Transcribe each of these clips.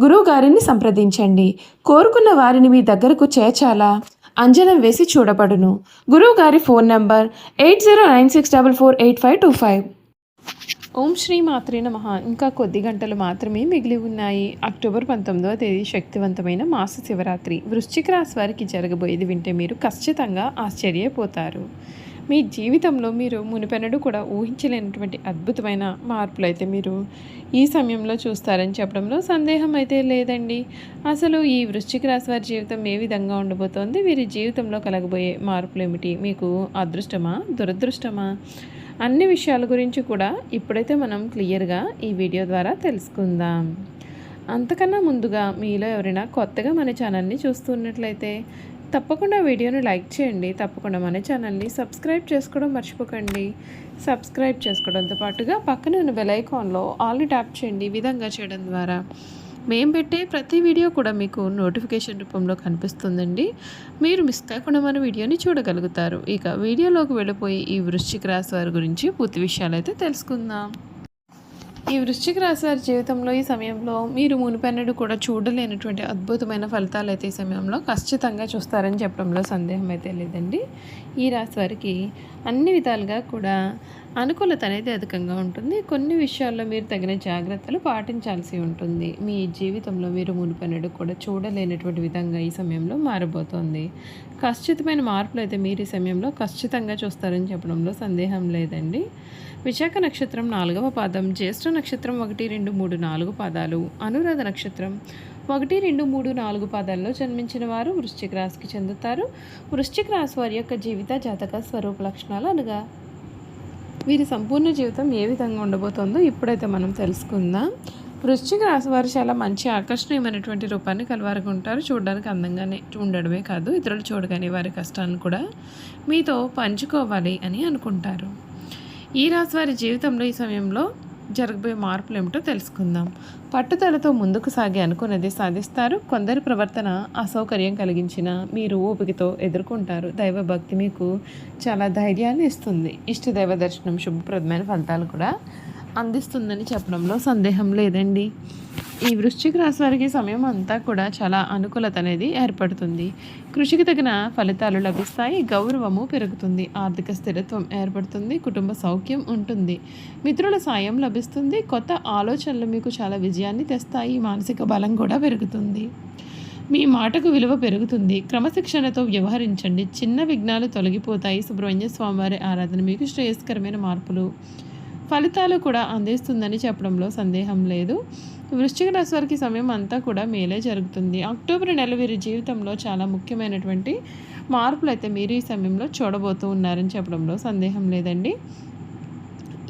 గురువుగారిని సంప్రదించండి. కోరుకున్న వారిని మీ దగ్గరకు చేర్చాలా? అంజనం వేసి చూడబడును. గురువుగారి phone number eight zero nine six double four eight five two five. ఓం శ్రీ మాత్రే నమ. ఇంకా కొద్ది గంటలు మాత్రమే మిగిలి ఉన్నాయి. అక్టోబర్ పంతొమ్మిదవ తేదీ శక్తివంతమైన మాస శివరాత్రి. వృశ్చిక రాశి వారికి జరగబోయేది వింటే మీరు ఖచ్చితంగా ఆశ్చర్యపోతారు. మీ జీవితంలో మీరు మునిపెన్నడూ కూడా ఊహించలేనటువంటి అద్భుతమైన మార్పులు అయితే మీరు ఈ సమయంలో చూస్తారని చెప్పడంలో సందేహం అయితే లేదండి. అసలు ఈ వృశ్చిక రాశి వారి జీవితం ఏ విధంగా ఉండబోతోంది? వీరి జీవితంలో కలగబోయే మార్పులు ఏమిటి? మీకు అదృష్టమా? దురదృష్టమా? అన్ని విషయాల గురించి కూడా ఇప్పుడైతే మనం క్లియర్గా ఈ వీడియో ద్వారా తెలుసుకుందాం. అంతకన్నా ముందుగా మీలో ఎవరైనా కొత్తగా మన ఛానల్ని చూస్తున్నట్లయితే తప్పకుండా వీడియోని లైక్ చేయండి. తప్పకుండా మన ఛానల్ని సబ్స్క్రైబ్ చేసుకోవడం మర్చిపోకండి. సబ్స్క్రైబ్ చేసుకోవడంతో పాటుగా పక్కన ఉన్న బెల్ ఐకాన్లో ఆల్ని ట్యాప్ చేయండి ఈ విధంగా చేయడం ద్వారా. మేము పెట్టే ప్రతి వీడియో కూడా మీకు నోటిఫికేషన్ రూపంలో కనిపిస్తుందండి. మీరు మిస్ కాకుండా మన వీడియోని చూడగలుగుతారు. ఇక వీడియోలోకి వెళ్ళిపోయి ఈ వృశ్చిక రాశి వారి గురించి పూర్తి విషయాలు అయితే తెలుసుకుందాం. ఈ వృశ్చిక రాశి వారి జీవితంలో ఈ సమయంలో మీరు మునిపెన్నడు కూడా చూడలేనటువంటి అద్భుతమైన ఫలితాలు అయితే ఈ సమయంలో ఖచ్చితంగా చూస్తారని చెప్పడంలో సందేహం అయితే లేదండి. ఈ రాశి వారికి అన్ని విధాలుగా కూడా అనుకూలత అనేది అధికంగా ఉంటుంది. కొన్ని విషయాల్లో మీరు తగిన జాగ్రత్తలు పాటించాల్సి ఉంటుంది. మీ జీవితంలో మీరు మునిపెన్నడు కూడా చూడలేనటువంటి విధంగా ఈ సమయంలో మారబోతోంది. ఖచ్చితమైన మార్పులు అయితే మీరు ఈ సమయంలో ఖచ్చితంగా చూస్తారని చెప్పడంలో సందేహం లేదండి. విశాఖ నక్షత్రం నాలుగవ పాదం జ్యేష్ఠ నక్షత్రం ఒకటి రెండు మూడు నాలుగు పాదాలు అనురాధ నక్షత్రం ఒకటి రెండు మూడు నాలుగు పాదాల్లో జన్మించిన వారు వృశ్చిక రాశికి చెందుతారు. వృశ్చిక రాశి వారి యొక్క జీవిత జాతక స్వరూప లక్షణాలు అనగా వీరి సంపూర్ణ జీవితం ఏ విధంగా ఉండబోతోందో ఇప్పుడైతే మనం తెలుసుకుందాం. వృశ్చిక రాశి వారు చాలా మంచి ఆకర్షణీయమైనటువంటి రూపాన్ని కలవారుగా ఉంటారు చూడడానికి అందంగానే ఉండడమే కాదు ఇతరులు చూడగానే వారి కష్టాన్ని కూడా మీతో పంచుకోవాలి అని అనుకుంటారు. ఈ రాశి వారి జీవితంలో ఈ సమయంలో జరగబోయే మార్పులు ఏమిటో తెలుసుకుందాం. పట్టుదలతో ముందుకు సాగి అనుకున్నది సాధిస్తారు. కొందరి ప్రవర్తన అసౌకర్యం కలిగించిన మీరు ఓపికతో ఎదుర్కొంటారు. దైవభక్తి మీకు చాలా ధైర్యాన్ని ఇస్తుంది. ఇష్ట దైవ దర్శనం శుభప్రదమైన ఫలితాలు కూడా అందిస్తుందని చెప్పడంలో సందేహం లేదండి. ఈ వృశ్చిక రాశి వారికి సమయం అంతా కూడా చాలా అనుకూలత అనేది ఏర్పడుతుంది. కృషికి తగిన ఫలితాలు లభిస్తాయి గౌరవము పెరుగుతుంది ఆర్థిక స్థిరత్వం ఏర్పడుతుంది కుటుంబ సౌఖ్యం ఉంటుంది. మిత్రుల సాయం లభిస్తుంది కొత్త ఆలోచనలు మీకు చాలా విజయాన్ని తెస్తాయి మానసిక బలం కూడా పెరుగుతుంది. మీ మాటకు విలువ పెరుగుతుంది క్రమశిక్షణతో వ్యవహరించండి చిన్న విఘ్నాలు తొలగిపోతాయి సుబ్రహ్మణ్య స్వామివారి ఆరాధన మీకు శ్రేయస్కరమైన మార్పులు ఫలితాలు కూడా అందిస్తుందని చెప్పడంలో సందేహం లేదు. వృశ్చిక రాశి వారికి సమయం అంతా కూడా మేలే జరుగుతుంది. అక్టోబర్ నెల వీరి జీవితంలో చాలా ముఖ్యమైనటువంటి మార్పులు అయితే మీరు ఈ సమయంలో చూడబోతూ ఉన్నారని చెప్పడంలో సందేహం లేదండి.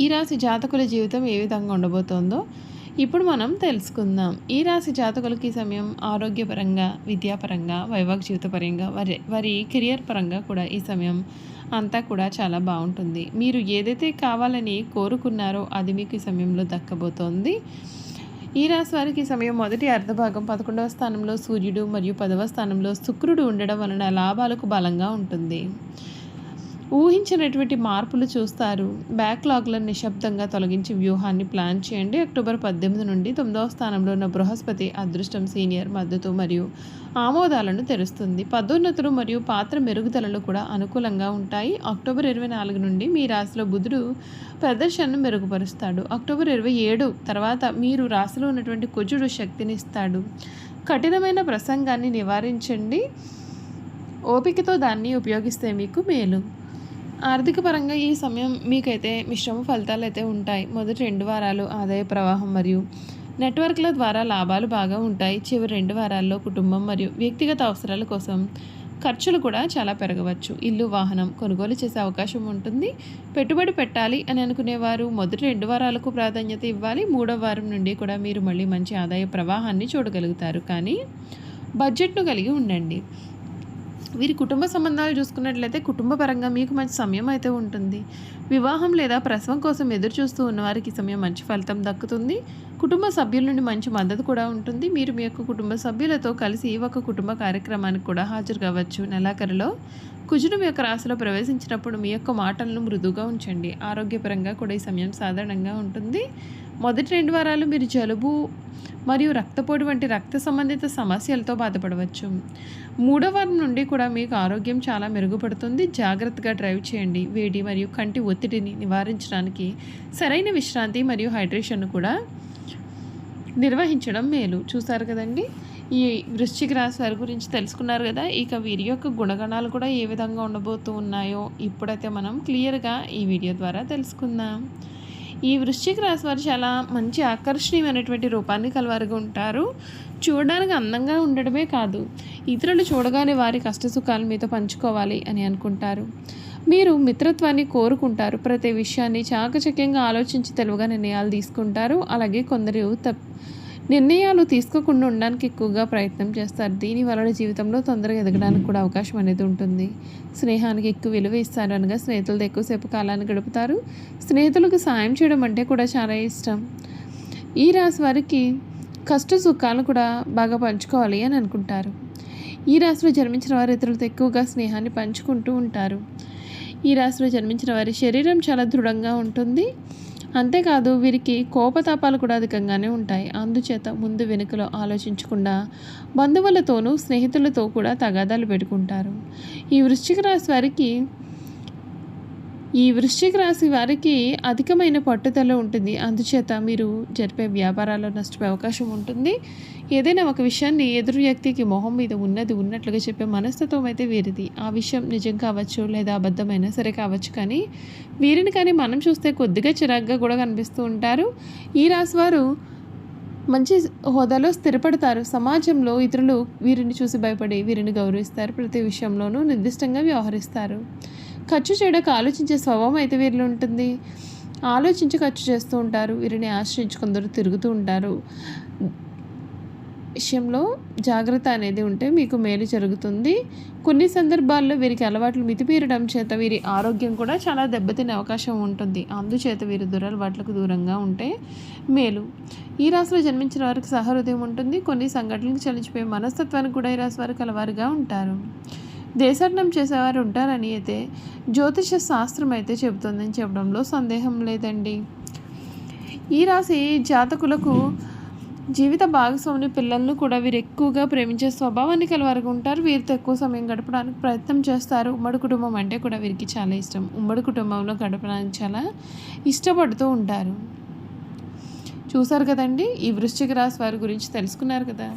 ఈ రాశి జాతకుల జీవితం ఏ విధంగా ఉండబోతోందో ఇప్పుడు మనం తెలుసుకుందాం. ఈ రాశి జాతకులకి ఈ సమయం ఆరోగ్యపరంగా విద్యాపరంగా వైవాహిక జీవితపరంగా వారి వారి కెరియర్ పరంగా కూడా ఈ సమయం అంతా కూడా చాలా బాగుంటుంది. మీరు ఏదైతే కావాలని కోరుకున్నారో అది మీకు ఈ సమయంలో దక్కబోతోంది. ఈ రాశి వారికి ఈ సమయం మొదటి అర్ధభాగం పదకొండవ స్థానంలో సూర్యుడు మరియు పదవ స్థానంలో శుక్రుడు ఉండడం వలన లాభాలకు బలంగా ఉంటుంది. ఊహించినటువంటి మార్పులు చూస్తారు. బ్యాక్లాగ్లను నిశ్శబ్దంగా తొలగించి వ్యూహాన్ని ప్లాన్ చేయండి. అక్టోబర్ పద్దెనిమిది నుండి తొమ్మిదవ స్థానంలో ఉన్న బృహస్పతి అదృష్టం సీనియర్ మద్దతు మరియు ఆమోదాలను తెరుస్తుంది. పదోన్నతులు మరియు పాత్ర మెరుగుదలలు కూడా అనుకూలంగా ఉంటాయి. అక్టోబర్ ఇరవై నాలుగు నుండి మీ రాశిలో బుధుడు ప్రదర్శనను మెరుగుపరుస్తాడు. అక్టోబర్ ఇరవై ఏడు తర్వాత మీరు రాశిలో ఉన్నటువంటి కుజుడు శక్తినిస్తాడు కఠినమైన ప్రసంగాన్ని నివారించండి. ఓపికతో దాన్ని ఉపయోగిస్తే మీకు మేలు. ఆర్థిక పరంగా ఈ సమయం మీకైతే మిశ్రమ ఫలితాలు అయితే ఉంటాయి. మొదటి రెండు వారాలు ఆదాయ ప్రవాహం మరియు నెట్వర్క్ల ద్వారా లాభాలు బాగా ఉంటాయి. చివరి రెండు వారాల్లో కుటుంబం మరియు వ్యక్తిగత అవసరాల కోసం ఖర్చులు కూడా చాలా పెరగవచ్చు. ఇల్లు వాహనం కొనుగోలు చేసే అవకాశం ఉంటుంది. పెట్టుబడి పెట్టాలి అని అనుకునేవారు మొదటి రెండు వారాలకు ప్రాధాన్యత ఇవ్వాలి. మూడవ వారం నుండి కూడా మీరు మళ్ళీ మంచి ఆదాయ ప్రవాహాన్ని చూడగలుగుతారు. కానీ బడ్జెట్ను కలిగి ఉండండి. వీరి కుటుంబ సంబంధాలు చూసుకున్నట్లయితే కుటుంబ పరంగా మీకు మంచి సమయం అయితే ఉంటుంది. వివాహం లేదా ప్రసవం కోసం ఎదురు చూస్తూ ఉన్న వారికి సమయం మంచి ఫలితం దక్కుతుంది. కుటుంబ సభ్యుల నుండి మంచి మద్దతు కూడా ఉంటుంది. మీరు మీ యొక్క కుటుంబ సభ్యులతో కలిసి ఒక కుటుంబ కార్యక్రమానికి కూడా హాజరు కావచ్చు. నెలాఖరులో కుజుడు మీ యొక్క రాశిలో ప్రవేశించినప్పుడు మీ యొక్క మాటలను మృదువుగా ఉంచండి. ఆరోగ్యపరంగా కూడా ఈ సమయం సాధారణంగా ఉంటుంది. మొదటి రెండు వారాలు మీరు జలుబు మరియు రక్తపోటు వంటి రక్త సంబంధిత సమస్యలతో బాధపడవచ్చు. మూడో వారం నుండి కూడా మీకు ఆరోగ్యం చాలా మెరుగుపడుతుంది. జాగ్రత్తగా డ్రైవ్ చేయండి. వేడి మరియు కంటి ఒత్తిడిని నివారించడానికి సరైన విశ్రాంతి మరియు హైడ్రేషన్ను కూడా నిర్వహించడం మేలు. చూసారు కదండి? ఈ వృశ్చిక రాశి వారి గురించి తెలుసుకున్నారు కదా? ఇక వీరి యొక్క గుణగణాలు కూడా ఏ విధంగా ఉండబోతూ ఉన్నాయో ఇప్పుడైతే మనం క్లియర్గా ఈ వీడియో ద్వారా తెలుసుకుందాం. ఈ వృశ్చిక రాశి వారు చాలా మంచి ఆకర్షణీయమైనటువంటి రూపాన్ని కలవారుగా ఉంటారు చూడడానికి అందంగా ఉండడమే కాదు ఇతరులు చూడగానే వారి కష్టసుఖాలు మీతో పంచుకోవాలి అని అనుకుంటారు. మీరు మిత్రత్వాన్ని కోరుకుంటారు ప్రతి విషయాన్ని చాకచక్యంగా ఆలోచించి తెలుగుగా నిర్ణయాలు తీసుకుంటారు. అలాగే కొందరు తప్ నిర్ణయాలు తీసుకోకుండా ఉండడానికి ఎక్కువగా ప్రయత్నం చేస్తారు. దీని వలన జీవితంలో తొందరగా ఎదగడానికి కూడా అవకాశం అనేది ఉంటుంది. స్నేహానికి ఎక్కువ విలువ ఇస్తారు అనగా స్నేహితులతో ఎక్కువసేపు కాలాన్ని గడుపుతారు. స్నేహితులకు సాయం చేయడం అంటే కూడా చాలా ఇష్టం. ఈ రాశి వారికి కష్ట సుఖాలు కూడా బాగా పంచుకోవాలి అని అనుకుంటారు. ఈ రాశిలో జన్మించిన వారు ఇతరులతో ఎక్కువగా స్నేహాన్ని పంచుకుంటూ ఉంటారు. ఈ రాశిలో జన్మించిన వారి శరీరం చాలా దృఢంగా ఉంటుంది. అంతేకాదు వీరికి కోపతాపాలు కూడా అధికంగానే ఉంటాయి. అందుచేత ముందు వెనుకలో ఆలోచించకుండా బంధువులతోనూ స్నేహితులతో కూడా తగాదాలు పెట్టుకుంటారు. ఈ వృశ్చిక రాశి వారికి ఈ వృశ్చిక రాశి వారికి అధికమైన పట్టుదల ఉంటుంది. అందుచేత మీరు జరిపే వ్యాపారాల్లో నష్టపోయే అవకాశం ఉంటుంది. ఏదైనా ఒక విషయాన్ని ఎదురు వ్యక్తికి మొహం మీద ఉన్నది ఉన్నట్లుగా చెప్పే మనస్తత్వం అయితే వీరిది. ఆ విషయం నిజం కావచ్చు లేదా అబద్ధమైనా సరే కావచ్చు కానీ వీరిని కానీ మనం చూస్తే కొద్దిగా చిరాగ్గా కూడా కనిపిస్తూ ఉంటారు. ఈ రాశి వారు మంచి హోదాలో స్థిరపడతారు. సమాజంలో ఇతరులు వీరిని చూసి భయపడి వీరిని గౌరవిస్తారు. ప్రతి విషయంలోనూ నిర్దిష్టంగా వ్యవహరిస్తారు. ఖర్చు చేయడానికి ఆలోచించే స్వభావం అయితే వీరిలో ఉంటుంది. ఆలోచించి ఖర్చు చేస్తూ ఉంటారు. వీరిని ఆశ్రయించి కొందరు తిరుగుతూ ఉంటారు. విషయంలో జాగ్రత్త అనేది ఉంటే మీకు మేలు జరుగుతుంది. కొన్ని సందర్భాల్లో వీరికి అలవాట్లు మితిపీరడం చేత వీరి ఆరోగ్యం కూడా చాలా దెబ్బతినే అవకాశం ఉంటుంది. అందుచేత వీరు దురలవాట్లకు దూరంగా ఉంటే మేలు. ఈ రాశిలో జన్మించిన వారికి సహృదయం ఉంటుంది. కొన్ని సంఘటనలకు చలించిపోయే మనస్తత్వానికి కూడా ఈ రాశి వారు కలవారుగా ఉంటారు. దేశాటనం చేసేవారు ఉంటారని అయితే జ్యోతిష శాస్త్రం అయితే చెబుతుందని చెప్పడంలో సందేహం లేదండి. ఈ రాశి జాతకులకు జీవిత భాగస్వామి పిల్లలను కూడా వీరు ఎక్కువగా ప్రేమించే స్వభావాన్ని కలవారుగా ఉంటారు. వీరితో ఎక్కువ సమయం గడపడానికి ప్రయత్నం చేస్తారు. ఉమ్మడి కుటుంబం అంటే కూడా వీరికి చాలా ఇష్టం. ఉమ్మడి కుటుంబంలో గడపడానికి చాలా ఇష్టపడుతూ ఉంటారు. చూసారు కదండి? ఈ వృశ్చిక రాశి వారి గురించి తెలుసుకున్నారు కదా?